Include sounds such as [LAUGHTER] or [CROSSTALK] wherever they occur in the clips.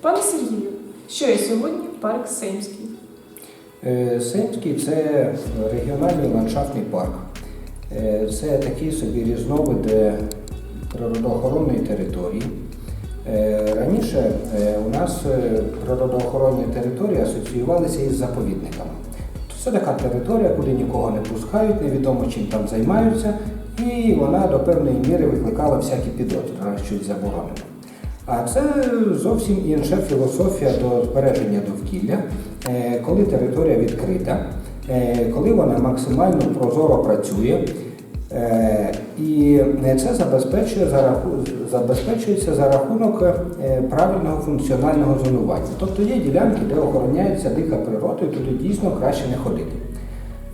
Пане Сергію, що є сьогодні парк Сеймський? Е, Сеймський це регіональний ландшафтний парк. Е, Це такий собі різновид е, природоохоронної території. Раніше у нас природоохоронні території асоціювалися із заповідниками. Це така територія, куди нікого не пускають, невідомо чим там займаються, і вона до певної міри викликала всякі підозри, щось заборонено. А це зовсім інша філософія до збереження довкілля, е, коли територія відкрита, е, коли вона максимально прозоро працює. Е, І це забезпечує забезпечується за рахунок правильного функціонального зонування. Тобто є ділянки, де охороняється дика природа, і туди дійсно краще не ходити.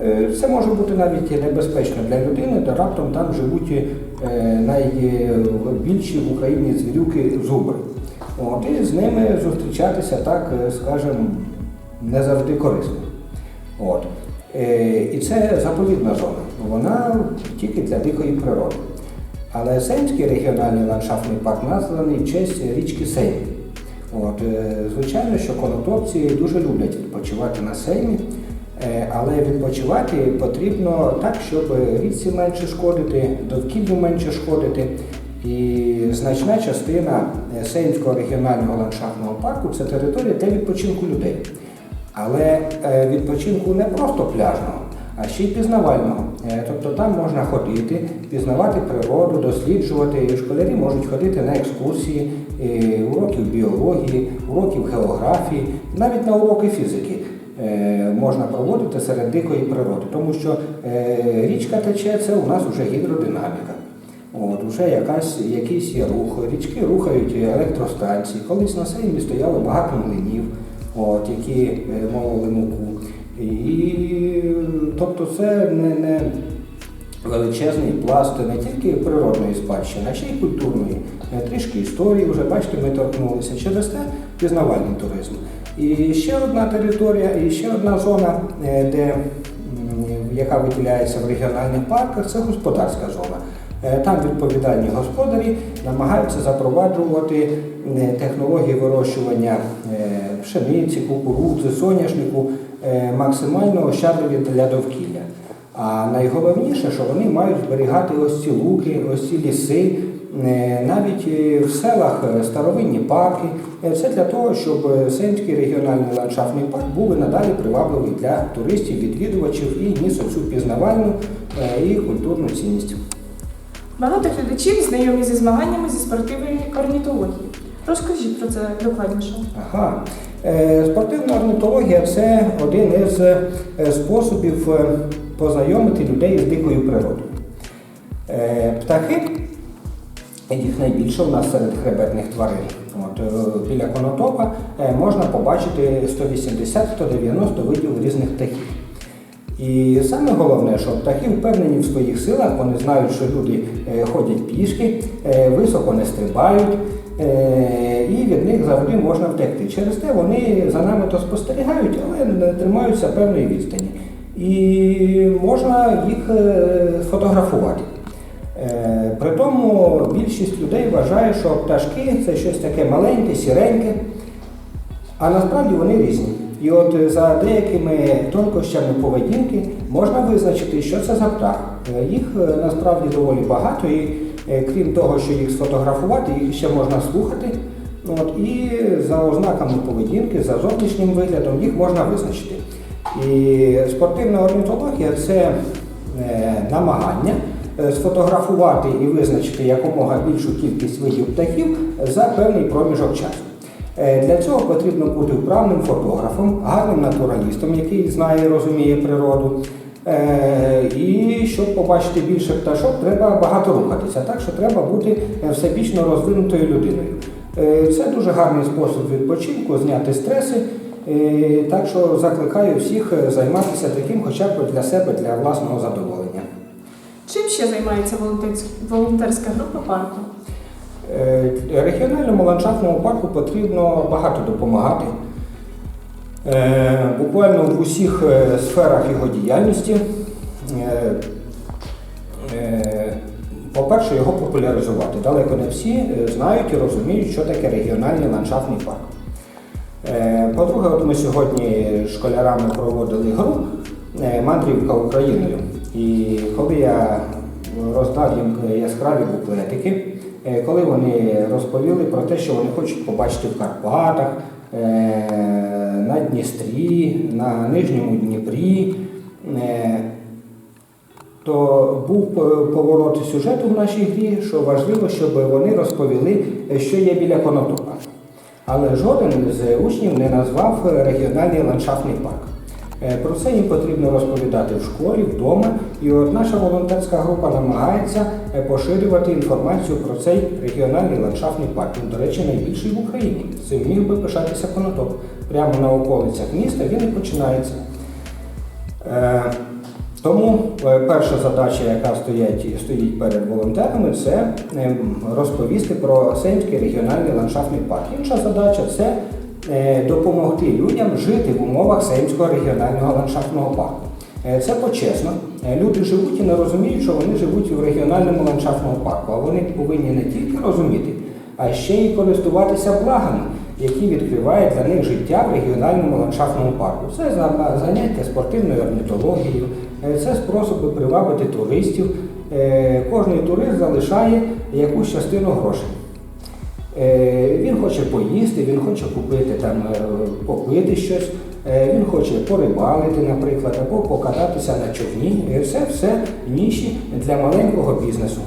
Е, Це може бути навіть і небезпечно для людини, де раптом там живуть е, найбільші в Україні звірюки зуби. От, і з ними зустрічатися так, е, скажімо, не завжди корисно. От. І це заповідна зона. Вона тільки для дикої природи. Але Сеймський регіональний ландшафтний парк названий в честь річки Сейм. От, звичайно, що конотопці дуже люблять відпочивати на Сеймі, але відпочивати потрібно так, щоб річці менше шкодити, довкіллю менше шкодити. І значна частина е, Сеймського регіонального ландшафтного парку це територія для відпочинку людей. Але е, відпочинку не просто пляжного, а ще й пізнавального. Е, Тобто там можна ходити, пізнавати природу, досліджувати. І Школярі можуть ходити на екскурсії, е, уроків біології, уроків географії, навіть на уроки фізики е, можна проводити серед дикої природи, тому що е, річка тече це у нас вже гідродинаміка. От, вже якась, якийсь є рух. Річки рухають електростанції. Колись на сеймі стояло багато млинів, от, які е, мололи муку. І, тобто це не, не величезний пласт не тільки природної спадщини, а ще й культурної. Е, Трішки історії, вже бачите, ми торкнулися через те пізнавальний туризм. І ще одна територія, і ще одна зона, е, де, яка виділяється в регіональних парках, це господарська зона. Е, Там відповідальні господарі намагаються запроваджувати е, технології вирощування пшениці, кукурудзи, соняшнику максимально ощадливі для довкілля. А найголовніше, що вони мають зберігати ось ці луки, ось ці ліси, навіть в селах старовинні парки. Е, Це для того, щоб е, Сеймський регіональний ландшафтний парк був і надалі привабливий для туристів, відвідувачів і ніс цю пізнавальну е, і культурну цінність. Багато глядачів знайомі зі змаганнями зі спортивної орнітології. Розкажіть про це докладніше. Ага. Спортивна орнітологія це один із способів познайомити людей з дикою природою. Птахи, їх найбільше у нас серед хребетних тварин. От, е, біля конотопа е, можна побачити 180-190 видів різних птахів. І саме головне, що птахи впевнені в своїх силах, вони знають, що люди е, ходять пішки, високо не стрибають, і від них завжди можна втекти. Через те вони за нами то спостерігають, але тримаються певної відстані. І можна їх сфотографувати. Е, При тому більшість людей вважає, що пташки це щось таке маленьке, сіреньке, а насправді вони різні. І от е, за деякими тонкощами поведінки можна визначити, що це за птах. Е, Їх е, насправді доволі багато, і е, крім того, що їх сфотографувати, їх ще можна слухати. От, і за ознаками поведінки, за зовнішнім виглядом їх можна визначити. І спортивна орнітологія це е, намагання е, сфотографувати і визначити якомога більшу кількість видів птахів за певний проміжок часу. Е, Для цього потрібно бути вправним фотографом, гарним натуралістом, який знає і розуміє природу. Е, І щоб побачити більше пташок, треба багато рухатися. Так що треба бути е, всебічно розвинутою людиною. Е, Це дуже гарний спосіб відпочинку, зняти стреси. Е, Так що закликаю всіх е, займатися таким хоча б для себе, для власного задоволення. Ще займається волонтерська група парку? Е, Регіональному ландшафтному парку потрібно багато допомагати. Е, Буквально в усіх е, сферах його діяльності. По-перше, його популяризувати. Далеко не всі знають і розуміють, що таке регіональний ландшафтний парк. По-друге, от ми сьогодні школярами проводили гру Мандрівка Україною. І коли я роздав їм яскраві буклетики, е, коли вони розповіли про те, що вони хочуть побачити в Карпатах, е, на Дністрі, на Нижньому Дніпрі, е, то був е, поворот сюжету в нашій грі, що важливо, щоб вони розповіли, е, що є біля Конотопа. Але жоден з учнів не назвав е, регіональний ландшафтний парк. Е, Про це їм потрібно розповідати в школі, вдома. І от наша волонтерська група намагається е, поширювати інформацію про цей регіональний ландшафтний парк. Він, до речі, найбільший в Україні. Цим міг би пишатися Конотоп. Прямо на околицях міста він і починається. Е, Тому перша задача, яка стоїть, стоїть перед волонтерами, це е, розповісти про Сеймський регіональний ландшафтний парк. Інша задача це допомогти людям жити в умовах Сеймського регіонального ландшафтного парку. Е, Це почесно. Е, Люди живуть і не розуміють, що вони живуть в регіональному ландшафтному парку, а вони повинні не тільки розуміти, а ще й користуватися благами, які відкриває для них життя в регіональному ландшафтному парку. Це заняття спортивною орнітологією, е, це способи привабити туристів. Е, Кожний турист залишає якусь частину грошей. Е, Він хоче поїсти, він хоче купити там, е, попити щось, е, він хоче порибалити, наприклад, або покататися на човні. Е, Це все ніші для маленького бізнесу.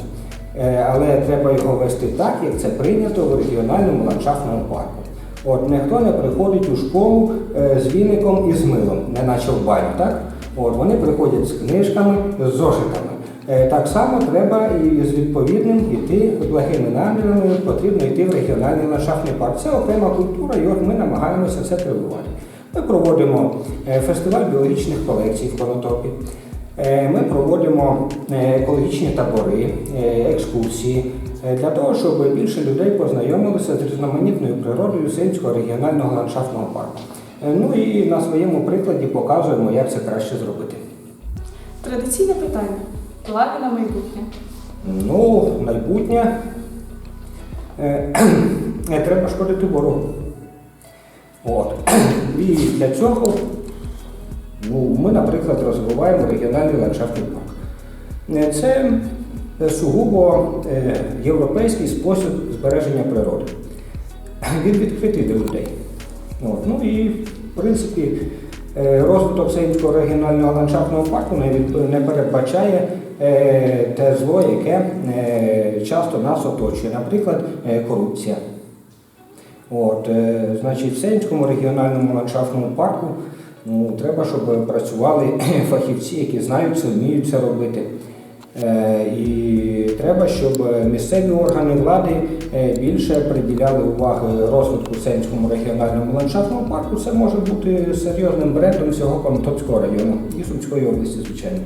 Але треба його вести так, як це прийнято в регіональному ландшафтному парку. От ніхто не приходить у школу з віником і з милом, не наче в баню, так? От вони приходять з книжками, з зошитами. Е, Так само треба і з відповідним іти благими намірами, потрібно йти в регіональний ландшафтний парк. Це окрема культура, і ми намагаємося це прививати. Ми проводимо е, фестиваль біологічних колекцій в Конотопі. Е, Ми проводимо екологічні табори, екскурсії для того, щоб більше людей познайомилися з різноманітною природою Синського регіонального ландшафтного парку. Ну і на своєму прикладі показуємо, як це краще зробити. Традиційне питання. Плани на майбутнє. Ну, майбутнє е, [CLEARS THROAT] е, треба шкодити ворогу. От. [CLEARS THROAT] І для цього ну, ми, наприклад, розвиваємо регіональний ландшафтний парк. Е, Це е, сугубо європейський спосіб збереження природи. [CLEARS THROAT] Він відкритий для людей. От. Ну і, в принципі, розвиток Сеймського регіонального ландшафтного парку не, передбачає те зло, яке е, часто нас оточує, наприклад, е, корупція. От, е, значить, в Сеймському регіональному ландшафтному парку ну, треба, щоб працювали [CLEARS THROAT] фахівці, які знають це, вміють це робити. Е, І треба, щоб місцеві органи влади е, більше приділяли уваги розвитку Сеймському регіональному ландшафтному парку. Це може бути серйозним брендом всього Конотопського району і Сумської області, звичайно.